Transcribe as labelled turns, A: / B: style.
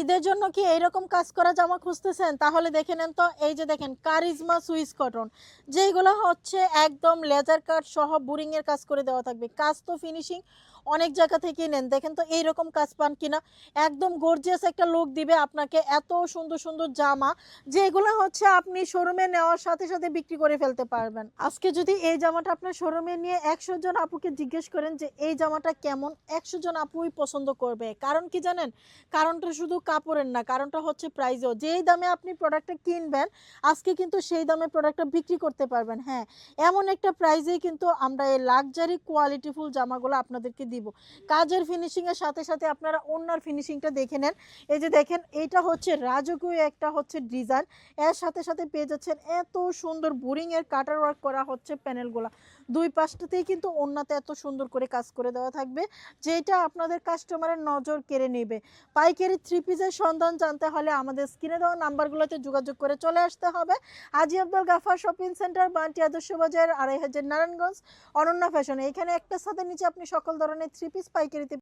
A: ঈদের জন্য কি এইরকম কাজ করা জামা খুঁজতেছেন? তাহলে দেখে নেন তো। এই যে দেখেন, কারিজমা সুইস কটন। যেগুলো হচ্ছে একদম লেজার কাট সহ বুরিং এর কাজ করে দেওয়া থাকবে। কাজ তো ফিনিশিং অনেক জায়গা থেকেই নেন। দেখেন তো এইরকম কাজ পান কিনা। একদম গর্জিয়াস একটা লুক দিবে আপনাকে এত সুন্দর সুন্দর জামা, যেগুলো হচ্ছে আপনি শোরুমে নেওয়ার সাথে সাথে বিক্রি করে ফেলতে পারবেন। আজকে যদি এই জামাটা আপনার শোরুমে নিয়ে একশো জন আপুকে জিজ্ঞেস করেন যে, এই জামাটা কেমন? একশো জন আপুই পছন্দ করবে। কারণ কি জানেন? কারণটা শুধু কাপড়ের না, কারণটা হচ্ছে প্রাইজও যেই দামে আপনি প্রোডাক্টটা কিনবেন, আজকে কিন্তু সেই দামে প্রোডাক্টটা বিক্রি করতে পারবেন হ্যাঁ। এমন একটা প্রাইজেই কিন্তু আমরা এই লাক্সারি কোয়ালিটিফুল জামাগুলো আপনাদেরকে দিব। কাজের ফিনিশিং এর সাথে সাথে আপনারা অন্যার ফিনিশিংটা দেখে নেন। এই যে দেখেন, এইটা হচ্ছে রাজকীয় একটা হচ্ছে ডিজাইন এর সাথে সাথে পেয়ে যাচ্ছেন এত সুন্দর বোরিং এর কাটার ওয়ার্ক করা হচ্ছে প্যানেলগুলো দুই পাশটাতেই কিন্তু অন্যতে এত সুন্দর করে কাজ করে দেওয়া থাকবে, যেটা আপনাদের কাস্টমারের নজর কেড়ে নেবে। পাইকারি থ্রি পিসের সন্ধান জানতে হলে আমাদের স্ক্রিনে দেওয়া নাম্বারগুলোতে যোগাযোগ করে চলে আসতে হবে। আজি আব্দুল গাফার শপিং সেন্টার, বান্টি আদর্শ বাজার, আড়াই হাজার নারায়ণগঞ্জ, অনন্যা ফ্যাশন। এখানে একটা সাথে নিচে আপনি সকল ধরনের থ্রি পিস পাইকারিতে